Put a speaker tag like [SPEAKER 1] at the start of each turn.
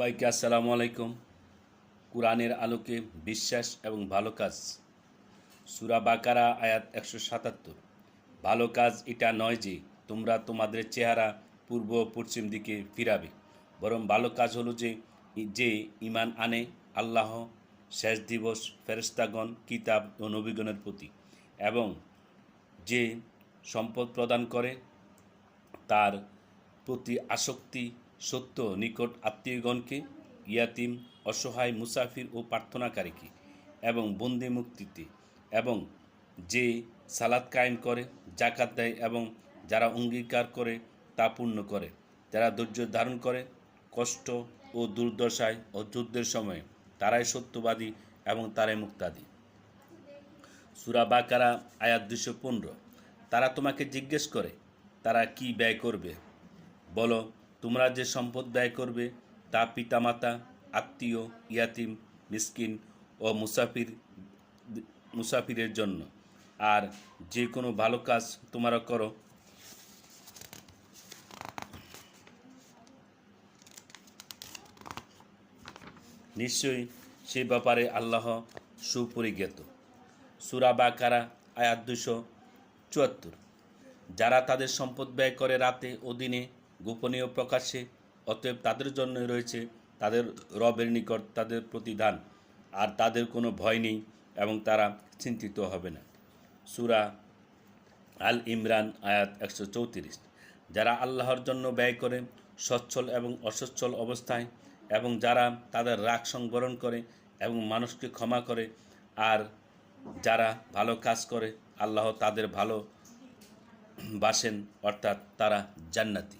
[SPEAKER 1] সবাইকে আসসালামু আলাইকুম। কোরআনের আলোকে বিশ্বাস এবং ভালো কাজ। সুরা বাকারা, আয়াত একশো সাতাত্তর। ভালো কাজ এটা নয় যে তোমরা তোমাদের চেহারা পূর্ব পশ্চিম দিকে ফিরাবে। বরং ভালো কাজ হলো যে যে ইমান আনে আল্লাহ, শেষ দিবস ফেরেস্তাগণ কিতাব ও নবীগণের প্রতি। এবং যে সম্পদ প্রদান করে, তার প্রতি আসক্তি সত্য, নিকট আত্মীয়গণকে, ইয়াতিম, অসহায়, মুসাফির ও প্রার্থনাকারীকে এবং বন্দি মুক্তিতে এবং যে সালাদ কায়েম করে জাকাত দেয় এবং যারা অঙ্গীকার করে, তা পূর্ণ করে। যারা ধৈর্য ধারণ করে, কষ্ট ও দুর্দশায় ও যুদ্ধের সময় তারাই সত্যবাদী এবং তারাই মুক্তাদি। সুরা বাকারা, আয়াত দুশো পনেরো। তারা তোমাকে জিজ্ঞেস করে, তারা কি ব্যয় করবে? বলো তোমরা যে সম্পদ ব্যয় করবে, তা পিতামাতা, আত্মীয়, ইয়াতিম, মিসকিন ও মুসাফির, মুসাফিরের জন্য। আর যে কোনো ভালো কাজ তোমরা করো। নিশ্চয়ই সে ব্যাপারে আল্লাহ সুপরিজ্ঞাত। সুরা বা কারা আয়াত দুশো চুয়াত্তর। যারা তাদের সম্পদ ব্যয় করে রাতে ও দিনে গোপনীয় প্রকাশ্যে, অতএব তাদের জন্য রয়েছে তাদের রবের নিকট তাদের প্রতিদান, আর তাদের কোনো ভয় নেই এবং তারা চিন্তিত হবে না। সুরা আল ইমরান আয়াত একশো চৌত্রিশ। যারা আল্লাহর জন্য ব্যয় করে, সচ্ছল এবং অসচ্ছল অবস্থায়, এবং যারা তাদের রাগ সংবরণ করে এবং মানুষকে ক্ষমা করে, আর যারা ভালো কাজ করে, আল্লাহ তাদের ভালো বাসেন, অর্থাৎ তারা জান্নাতি।